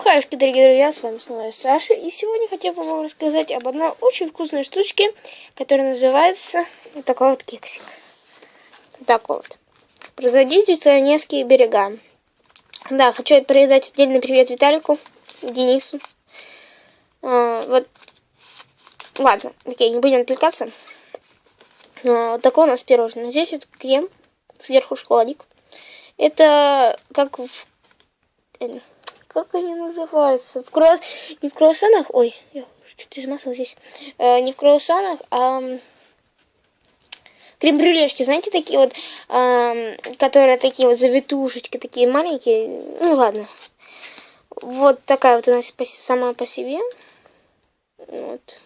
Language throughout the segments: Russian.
Хаюшки, дорогие друзья, с вами снова Саша, и сегодня хотел бы вам рассказать об одной очень вкусной штучке, которая называется вот такой вот кексик. Вот такой вот. Производительство Невские берега. Да, хочу передать отдельный привет Виталику, Денису. А, вот, ладно, окей, не будем отвлекаться. А, вот такой у нас пирожное. Здесь вот крем, сверху шоколадик. Это как в как они называются? В круасс... Не в круассанах, ой, я что-то измазал здесь. Э, не в круассанах, а крем-брюлешки, знаете, такие вот, э, которые такие вот завитушечки, такие маленькие. Ну ладно. Вот такая вот у нас сама по себе. Вот.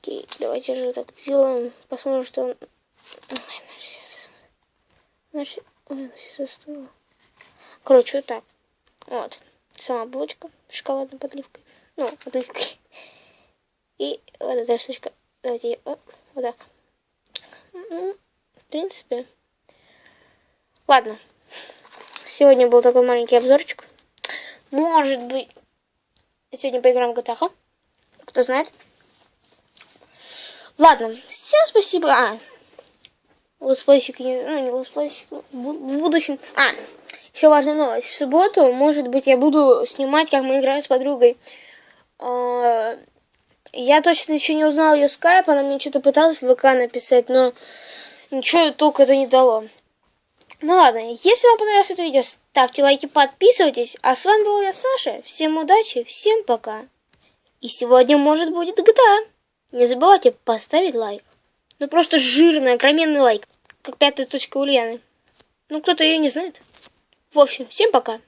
Окей, давайте же так сделаем. Посмотрим, что он... Ой, сейчас... Наш... Ой, все застыло. Короче, вот так. Вот. Сама булочка с шоколадной подливкой. Ну, подливкой. И вот эта штучка. Давайте ее вот так. Ну, в принципе. Ладно. Сегодня был такой маленький обзорчик. Может быть... Сегодня поиграем в GTA. Кто знает. Ладно. Всем спасибо. А, летсплейщик, ну не летсплейщик, в будущем. А, еще важная новость. В субботу, может быть, я буду снимать, как мы играем с подругой. А, я точно еще не узнала ее скайп, она мне что-то пыталась в ВК написать, но ничего только это не дало. Ну ладно, если вам понравилось это видео, ставьте лайки, подписывайтесь. А с вами был я, Саша. Всем удачи, всем пока. И сегодня, может, будет GTA. Не забывайте поставить лайк. Ну просто жирный, огроменный лайк. Как пятая точка Ульяны. Ну кто-то ее не знает. В общем, всем пока.